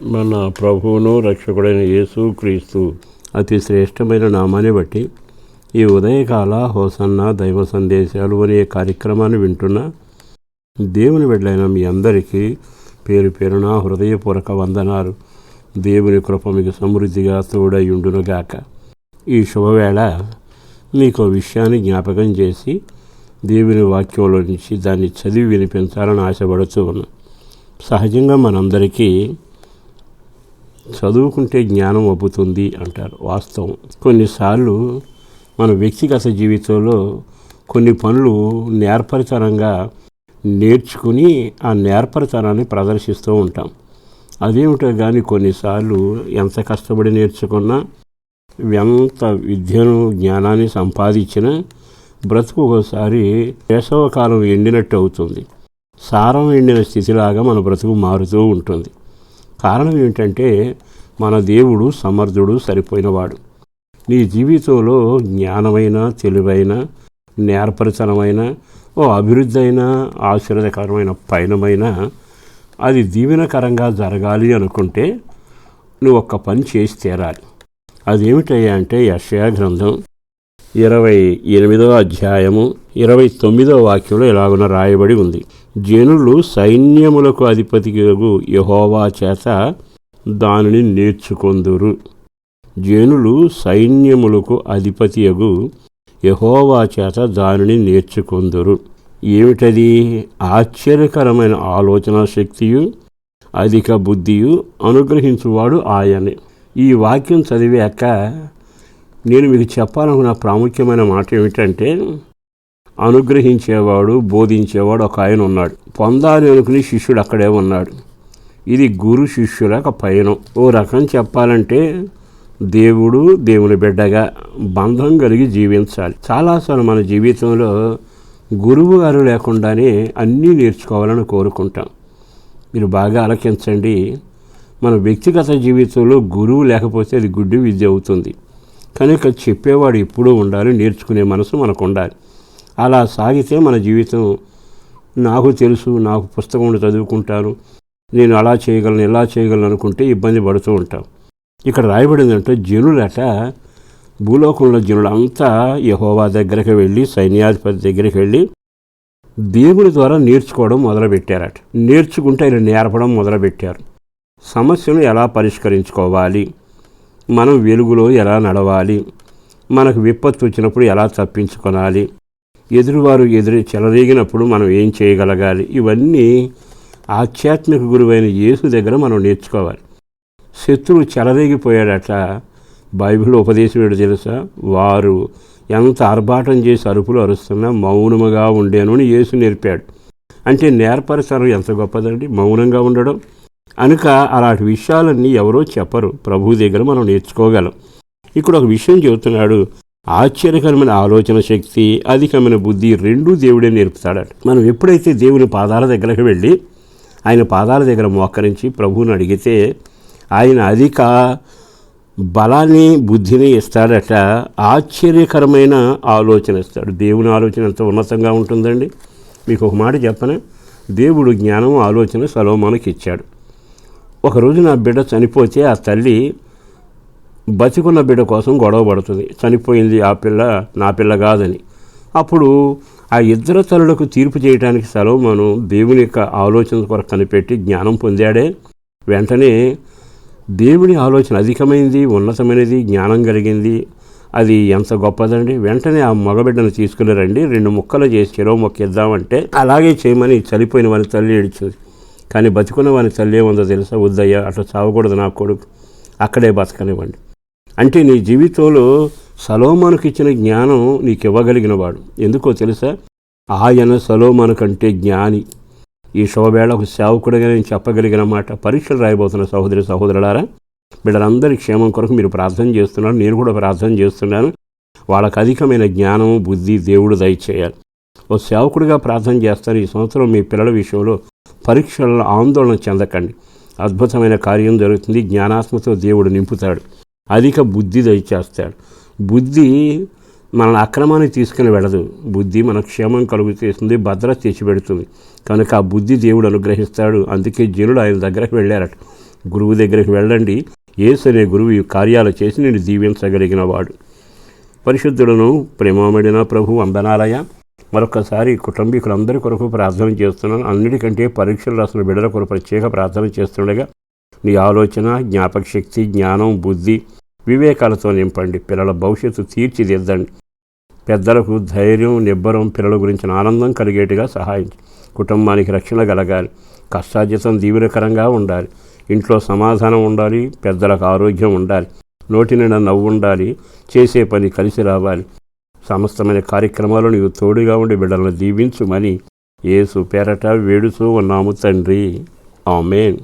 మన ప్రభువును రక్షకుడైన యేసు క్రీస్తు అతి శ్రేష్టమైన నామాన్ని బట్టి ఈ ఉదయకాల హోసన్న దైవ సందేశాలు అనే కార్యక్రమాన్ని వింటున్న దేవుని బిడ్డలైన మీ అందరికీ పేరు పేరున హృదయపూర్వక వందనాలు. దేవుని కృప మీకు సమృద్ధిగా తోడై ఈ శుభవేళ మీకు విషయాన్ని జ్ఞాపకం చేసి దేవుని వాక్యంలో నుంచి దాన్ని చదివి వినిపించాలని ఆశపడుతూ ఉన్నాం సహజంగా మనందరికీ చదువుకుంటే జ్ఞానం అబ్బుతుంది అంటారు వాస్తవం. కొన్నిసార్లు మన వ్యక్తిగత జీవితంలో కొన్ని పనులు నేర్పరితనంగా నేర్చుకుని ఆ నేర్పరితనాన్ని ప్రదర్శిస్తూ ఉంటాం. అదేమిటో కానీ కొన్నిసార్లు ఎంత కష్టపడి నేర్చుకున్నా ఎంత విద్యను జ్ఞానాన్ని సంపాదించినా బ్రతుకు ఒకసారి వేసవకాలం ఎండినట్టు అవుతుంది. సారం ఎండిన స్థితిలాగా మన బ్రతుకు మారుతూ ఉంటుంది. కారణం ఏంటంటే మన దేవుడు సమర్థుడు సరిపోయినవాడు. నీ జీవితంలో జ్ఞానమైన తెలివైన నేర్పరితనమైన ఓ అభివృద్ధి అయిన ఆశీర్వదకరమైన పయనమైన అది దీవెనకరంగా జరగాలి అనుకుంటే నువ్వు ఒక్క పని చేసి తీరాలి. అదేమిటయ్యా అంటే యశయా గ్రంథం ఇరవై ఎనిమిదో అధ్యాయము ఇరవై తొమ్మిదో వాక్యంలో ఇలాగున రాయబడి ఉంది. జనులు సైన్యములకు అధిపతిగు యహోవా చేత దానిని నేర్చుకొందురు. జనులు సైన్యములకు అధిపతియగు యహోవా చేత దానిని నేర్చుకొందురు. ఏమిటది? ఆశ్చర్యకరమైన ఆలోచన శక్తియు అధిక బుద్ధియు అనుగ్రహించువాడు ఆయనే. ఈ వాక్యం చదివాక నేను మీకు చెప్పాలనుకున్న ప్రాముఖ్యమైన మాట ఏమిటంటే అనుగ్రహించేవాడు బోధించేవాడు ఒక ఆయన ఉన్నాడు. పొందాలి అనుకుని శిష్యుడు అక్కడే ఉన్నాడు. ఇది గురు శిష్యుల ఒక పయనం. ఓ రకం చెప్పాలంటే దేవుడు దేవుని బిడ్డగా బంధం కలిగి జీవించాలి. చాలాసార్లు మన జీవితంలో గురువు గారు లేకుండానే అన్నీ నేర్చుకోవాలని కోరుకుంటాం. మీరు బాగా ఆలకించండి. మన వ్యక్తిగత జీవితంలో గురువు లేకపోతే అది గుడ్డి విద్య అవుతుంది. కనుక చెప్పేవాడు ఎప్పుడూ ఉండాలి నేర్చుకునే మనసు మనకు ఉండాలి అలా సాగితే మన జీవితం నాకు తెలుసు నాకు పుస్తకం చదువుకుంటాను నేను అలా చేయగలను ఇలా చేయగలను అనుకుంటే ఇబ్బంది పడుతూ ఉంటాం. ఇక్కడ రాయబడిందంటే జనులట భూలోకంలో జనులంతా యహోవా దగ్గరికి వెళ్ళి సైన్యాధిపతి దగ్గరికి వెళ్ళి దేవుని ద్వారా నేర్చుకోవడం మొదలుపెట్టారట. నేర్చుకుంటే ఆయన నేర్పడం మొదలుపెట్టారు. సమస్యను ఎలా పరిష్కరించుకోవాలి? మనం వెలుగులో ఎలా నడవాలి? మనకు విపత్తు వచ్చినప్పుడు ఎలా తప్పించుకోవాలి ఎదురువారు ఎదురు చెలరేగినప్పుడు మనం ఏం చేయగలగాలి? ఇవన్నీ ఆధ్యాత్మిక గురువైన యేసు దగ్గర మనం నేర్చుకోవాలి. శత్రువు చెలరేగిపోయాడట. బైబిల్ ఉపదేశం తెలుసా? వారు ఎంత ఆర్భాటం చేసి అరుపులు అరుస్తున్నా మౌనముగా ఉండేను అని యేసు నేర్పాడు. అంటే నేర్పరచడం ఎంత గొప్పదండి? మౌనంగా ఉండడం. కనుక అలాంటి విషయాలన్నీ ఎవరో చెప్పరు. ప్రభు దగ్గర మనం నేర్చుకోగలం. ఇక్కడ ఒక విషయం చెబుతున్నాడు. ఆశ్చర్యకరమైన ఆలోచన శక్తి అధికమైన బుద్ధి రెండూ దేవుడే నేర్పుతాడట. మనం ఎప్పుడైతే దేవుని పాదాల దగ్గరకు వెళ్ళి ఆయన పాదాల దగ్గర మోకరించి ప్రభువుని అడిగితే ఆయన అధిక బలాన్ని బుద్ధిని ఇస్తాడట. ఆశ్చర్యకరమైన ఆలోచన ఇస్తాడు. దేవుని ఆలోచన ఎంత ఉన్నతంగా ఉంటుందండి. మీకు ఒక మాట చెప్పనే? దేవుడు జ్ఞానం ఆలోచన సలోమానికి ఇచ్చాడు. ఒకరోజు నా బిడ్డ చనిపోతే ఆ తల్లి బతికున్న బిడ్డ కోసం గొడవ పడుతుంది. చనిపోయింది ఆ పిల్ల నా పిల్ల కాదని. అప్పుడు ఆ ఇద్దరు తల్లులకు తీర్పు చేయడానికి సలోమాను దేవుని యొక్క ఆలోచన కొరకు కనిపెట్టి జ్ఞానం పొందాడే. వెంటనే దేవుని ఆలోచన అధికమైంది ఉన్నతమైనది జ్ఞానం కలిగింది. అది ఎంత గొప్పదండి. వెంటనే ఆ మగబిడ్డను తీసుకుని రండి రెండు ముక్కలు చేసి చెరవ మొక్క ఇద్దామంటే అలాగే చేయమని చనిపోయిన వారి తల్లి ఏడిచింది కానీ బతికున్న వాని తల్లి ఉందో తెలుసా? వద్దయ్యా అట్లా చావకూడదు నా కొడుకు. అక్కడే బతకనివ్వండి. అంటే నీ జీవితంలో సలోమానుకు ఇచ్చిన జ్ఞానం నీకు ఇవ్వగలిగిన వాడు ఎందుకో తెలుసా? ఆయన సలోమాను కంటే జ్ఞాని. ఈ శోభేళ ఒక సేవకుడిగా నేను చెప్పగలిగిన మాట. పరీక్షలు రాయబోతున్న సహోదరి సహోదరులారా వీళ్ళందరి క్షేమం కొరకు మీరు ప్రార్థన చేస్తున్నారు. నేను కూడా ప్రార్థన చేస్తున్నాను. వాళ్ళకు అధికమైన జ్ఞానం బుద్ధి దేవుడు దయచేయాలి. ఓ సేవకుడిగా ప్రార్థన చేస్తాను. ఈ సంవత్సరం మీ పిల్లల విషయంలో పరీక్షల్లో ఆందోళన చెందకండి. అద్భుతమైన కార్యం జరుగుతుంది. జ్ఞానాత్మతో దేవుడు నింపుతాడు. అధిక బుద్ధి దయచేస్తాడు. బుద్ధి మన అక్రమాన్ని తీసుకుని వెళ్ళదు. బుద్ధి మన క్షేమం కలుగు చేస్తుంది భద్రత తెచ్చిపెడుతుంది. కనుక ఆ బుద్ధి దేవుడు అనుగ్రహిస్తాడు. అందుకే జనుడు ఆయన దగ్గరకు వెళ్ళారట. గురువు దగ్గరికి వెళ్ళండి. ఏసు అనే గురువు ఈ కార్యాలు చేసి నేను దీవించగలిగిన వాడు. పరిశుద్ధులను ప్రేమమడిన ప్రభు వందనాలయ మరొకసారి కుటుంబీకులందరి కొరకు ప్రార్థన చేస్తున్నాను. అన్నిటికంటే పరీక్షలు రాసిన బిడ్డల కొరకు ప్రత్యేక ప్రార్థన చేస్తుండగా నీ ఆలోచన జ్ఞాపక శక్తి జ్ఞానం బుద్ధి వివేకాలతో నింపండి. పిల్లల భవిష్యత్తు తీర్చిదిద్దండి. పెద్దలకు ధైర్యం నిబ్బరం పిల్లల గురించిన ఆనందం కలిగేట్టుగా సహాయం కుటుంబానికి రక్షణ కలగాలి. కష్టార్జితం దీవెనకరంగా ఉండాలి. ఇంట్లో సమాధానం ఉండాలి. పెద్దలకు ఆరోగ్యం ఉండాలి. నోటి నిండా నవ్వు ఉండాలి. చేసే పని కలిసి రావాలి. సమస్తమైన కార్యక్రమాలను నీవు తోడుగా ఉండి బిడ్డలను దీవించుమని ఏసు పేరట వేడుతూ ఉన్నాము తండ్రి. ఆమెన్.